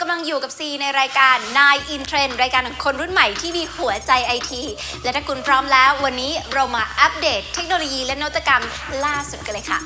กำลังอยู่กับซีในรายการ Nine in Trend รายการของคนรุ่นใหม่ที่มีหัวใจไอทีและถ้าคุณพร้อมแล้ว วันนี้เรามาอัปเดตเทคโนโลยีและนวัตกรรมล่าสุดกันเลยค่ะ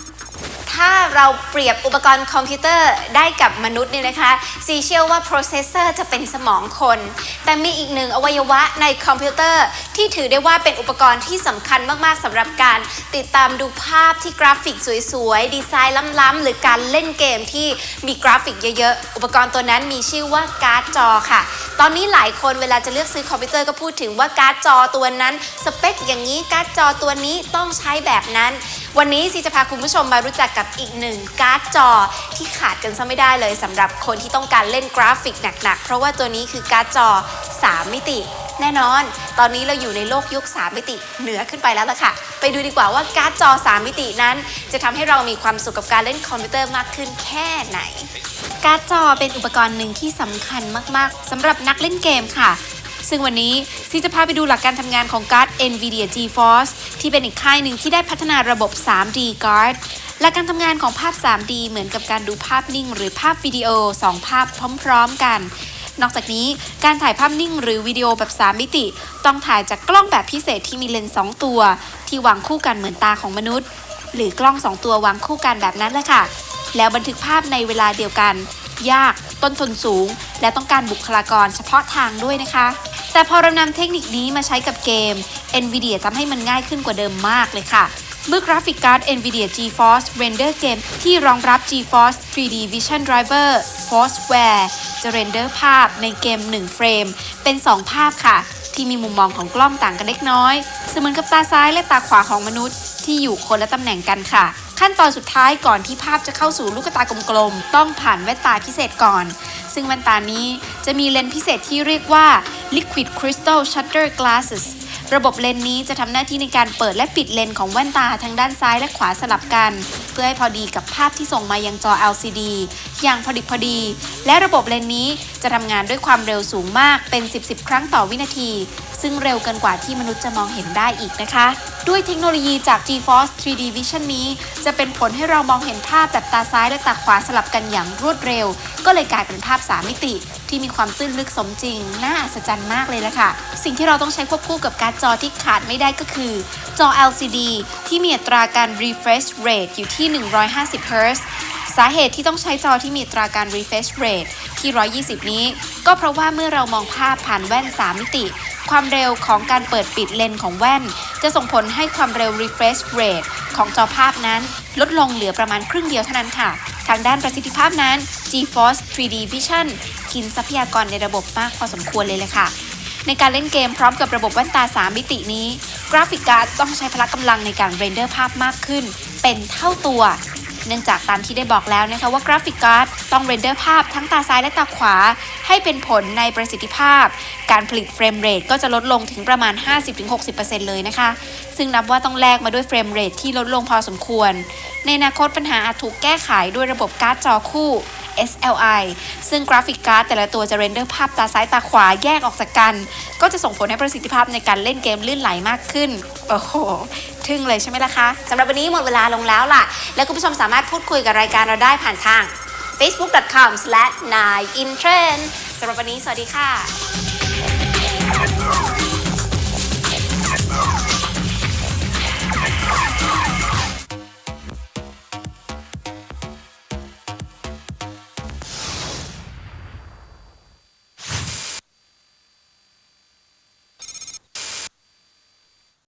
ถ้าเราเปรียบอุปกรณ์คอมพิวเตอร์ได้กับมนุษย์เนี่ยนะคะซีเชื่อว่า processor จะเป็นสมองคน แต่มีอีกหนึ่งอวัยวะในคอมพิวเตอร์ ที่ถือได้ว่าเป็นอุปกรณ์ที่สำคัญมาก ๆสำหรับการติดตามดูภาพที่กราฟิกสวยๆ ดีไซน์ล้ำๆหรือการเล่นเกมที่มีกราฟิกเยอะๆ อุปกรณ์ตัวนั้นมีชื่อว่าการ์ดจอค่ะ ตอนนี้หลายคนเวลาจะเลือกซื้อคอมพิวเตอร์ก็พูดถึงว่าการ์ดจอตัวนั้นสเปคอย่างนี้การ์ดจอตัวนี้ต้องใช้แบบนั้น วันนี้ซีจะพาคุณผู้ชมมารู้จักกับอีกหนึ่งการ์ดจอที่ขาดกันซะไม่ได้เลยสำหรับคนที่ต้องการเล่นกราฟิกหนักๆ เพราะว่าตัวนี้คือการ์ดจอ 3 มิติ แน่นอน ตอนนี้เราอยู่ในโลกยุค 3 มิติเหนือขึ้นไปแล้วล่ะค่ะ ไปดูดีกว่าว่าการ์ดจอ 3 มิตินั้น จะทำให้เรามีความสุขกับการเล่นคอมพิวเตอร์มากขึ้นแค่ไหน การ์ดจอเป็นอุปกรณ์หนึ่งที่สำคัญมากๆสำหรับนักเล่นเกมค่ะ ซึ่งวันนี้ซีจะพาไปดูหลักการทำงานของการ์ด NVIDIA GeForce ที่เป็นอีกค่ายหนึ่งที่ได้พัฒนาระบบ 3D Card และการทำงานของภาพ 3D เหมือนกับการดูภาพนิ่ง หรือภาพวิดีโอ 2 ภาพพร้อม ๆ กัน นอกจากนี้การถ่ายภาพนิ่งหรือวิดีโอแบบ 3 มิติ ต้องถ่ายจากกล้องแบบพิเศษที่มีเลนส์2ตัว ที่วางคู่กันเหมือนตาของมนุษย์ หรือกล้อง 2 ตัววางคู่กันแบบนั้นแหละค่ะ แล้วบันทึกภาพในเวลาเดียวกัน ยาก ต้นทุนสูง และต้องการบุคลากรเฉพาะทางด้วยนะคะ แต่พอเรานำเทคนิคนี้มาใช้กับเกม NVIDIA ทำให้มันง่ายขึ้นกว่าเดิมมากเลยค่ะเมื่อกราฟิกการ์ด NVIDIA GeForce Render เกมที่รองรับ GeForce 3D Vision Driver Forceware จะเรนเดอร์ภาพในเกม 1 เฟรม เป็น 2 ภาพค่ะ ที่มีมุมมองของกล้องต่างกันเล็กน้อย เสมือนกับตาซ้ายและตาขวาของมนุษย์ที่อยู่คนละตำแหน่งกันค่ะ ขั้นตอนสุดท้ายก่อนที่ภาพจะเข้าสู่ลูกตากลมๆ ต้องผ่านแว่นตาพิเศษก่อน ซึ่งแว่นตานี้จะมีเลนส์พิเศษที่เรียกว่า Liquid Crystal Shutter Glasses ระบบเลนส์นี้จะทำหน้าที่ในการเปิดและปิดเลนส์ของแว่นตาทั้งด้านซ้ายและขวาสลับกัน เพื่อให้พอดีกับภาพที่ส่งมายังจอ LCD อย่างพอดิบพอดี และระบบเลนส์นี้จะทำงานด้วยความเร็วสูงมากเป็น 10 10 ครั้งต่อวินาที ซึ่งเร็วเกินกว่าที่มนุษย์จะมองเห็นได้อีกนะคะ ด้วยเทคโนโลยีจาก GeForce 3D Vision นี้ จะเป็นผลให้เรามองเห็นภาพแบบตาซ้ายและตาขวาสลับกันอย่างรวดเร็ว ก็เลยกลายเป็นภาพ 3 มิติ ที่มีความตื้นลึกสมจริง น่าอัศจรรย์มากเลยละค่ะ สิ่งที่เราต้องใช้ควบคู่กับการ์ดจอที่ขาดไม่ได้ก็คือ จอ LCD ที่มีอัตราการ refresh rate อยู่ที่ 150 Hz สาเหตุที่ต้องใช้จอที่มีตราการ refresh rate ที่ 120 นี้ ก็เพราะว่าเมื่อเรามองภาพผ่านแว่น 3 มิติ ความเร็วของการเปิดปิดเลนของแว่น จะส่งผลให้ความเร็ว refresh rate ของจอภาพนั้น ลดลงเหลือประมาณครึ่งเดียวเท่านั้นค่ะ ทางด้านประสิทธิภาพนั้น GeForce 3D Vision กินทรัพยากรในระบบมากพอสมควรเลยเลยค่ะ ในการเล่นเกมพร้อมกับระบบแว่นตา 3 มิตินี้ กราฟิกการ์ดต้องใช้พละกำลังในการเรนเดอร์ภาพมากขึ้น เป็นเท่าตัว เนื่องจากตามที่ได้บอกแล้วนะคะว่ากราฟิกการ์ดต้องเรนเดอร์ภาพทั้งตาซ้ายและตาขวา ให้เป็นผลในประสิทธิภาพ การผลิตเฟรมเรทก็จะลดลงถึงประมาณ 50-60%เลยนะคะ ซึ่งนับว่าต้องแลกมาด้วยเฟรมเรทที่ลดลงพอสมควร ในอนาคตปัญหาอาจถูกแก้ไขด้วยระบบการ์ดจอคู่ SLI ซึ่งกราฟิกการ์ดแต่ละตัวจะเรนเดอร์ภาพตาซ้ายตาขวาแยกออกจากกัน ก็จะส่งผลให้ประสิทธิภาพในการเล่นเกมลื่นไหลมากขึ้น โอ้โห ทึ่งเลยใช่ไหมล่ะคะสำหรับวันนี้หมดเวลาลงแล้วล่ะ และคุณผู้ชมสามารถพูดคุยกับรายการเราได้ผ่านทาง facebook.com/9intrend สำหรับวันนี้สวัสดีค่ะ